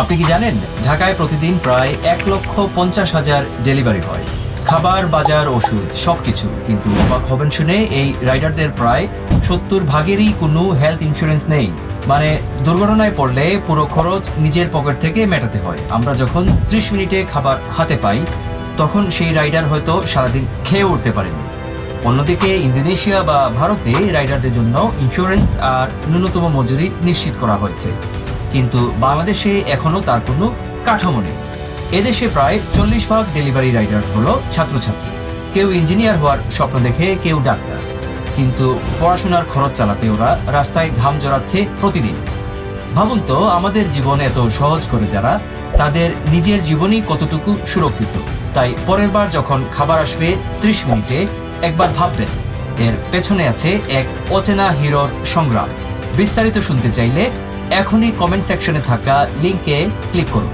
আপনি কি জানেন, ঢাকায় প্রতিদিন প্রায় এক লক্ষ পঞ্চাশ হাজার ডেলিভারি হয়। খাবার, বাজার, ওষুধ, সবকিছু। কিন্তু অবাক হবেন শুনে এই রাইডারদের প্রায় সত্তর ভাগেরই কোনো হেলথ ইন্স্যুরেন্স নেই। মানে দুর্ঘটনায় পড়লে পুরো খরচ নিজের পকেট থেকে মেটাতে হয়। আমরা যখন ত্রিশ মিনিটে খাবার হাতে পাই, তখন সেই রাইডার হয়তো সারাদিন খেয়ে উঠতে পারেনি। অন্যদিকে ইন্দোনেশিয়া বা ভারতে রাইডারদের জন্য ইন্স্যুরেন্স আর ন্যূনতম মজুরি নিশ্চিত করা হয়েছে। কিন্তু বাংলাদেশে এখনও তার কোনো কাঠামো নেই। এদেশে প্রায় চল্লিশ ভাগ ডেলিভারি রাইডার হলো ছাত্রছাত্রী। কেউ ইঞ্জিনিয়ার হওয়ার স্বপ্ন দেখে, কেউ ডাক্তার। কিন্তু পড়াশোনার খরচ চালাতে ওরা রাস্তায় ঘাম জড়াচ্ছে প্রতিদিন। ভাবুন তো, আমাদের জীবন এত সহজ করে যারা তাদের নিজের জীবনই কতটুকু সুরক্ষিত। তাই পরের বার যখন খাবার আসবে ত্রিশ মিনিটে, একবার ভাববেন, এর পেছনে আছে এক অচেনা হিরোর সংগ্রাম। বিস্তারিত শুনতে চাইলে এখনই কমেন্ট সেকশনে থাকা লিঙ্কে ক্লিক করুন।